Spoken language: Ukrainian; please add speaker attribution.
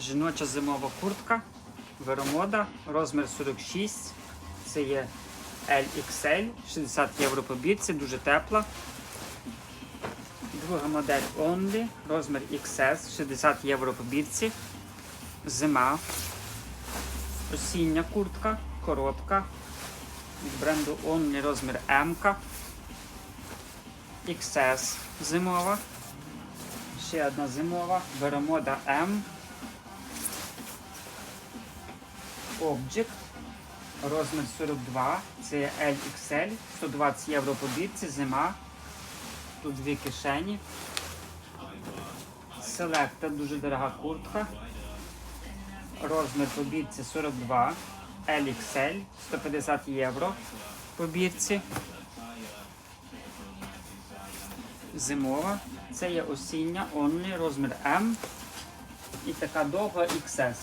Speaker 1: Жіноча зимова куртка, веромода, розмір 46. Це є LXL, 60 євро по бірці, дуже тепла. Друга модель Only, розмір XS, 60 євро по бірці. Зима. Осіння куртка, коротка. Від бренду Only розмір M. XS зимова. Ще одна зимова. Веромода M. Object. Розмір 42. Це LXL. 120 євро по бірці, зима. Тут дві кишені. Selecta дуже дорога куртка. Розмір по бірці 42. LXL 150 євро по бірці. Зимова. Це є осіння, only, розмір M. І така довга XS.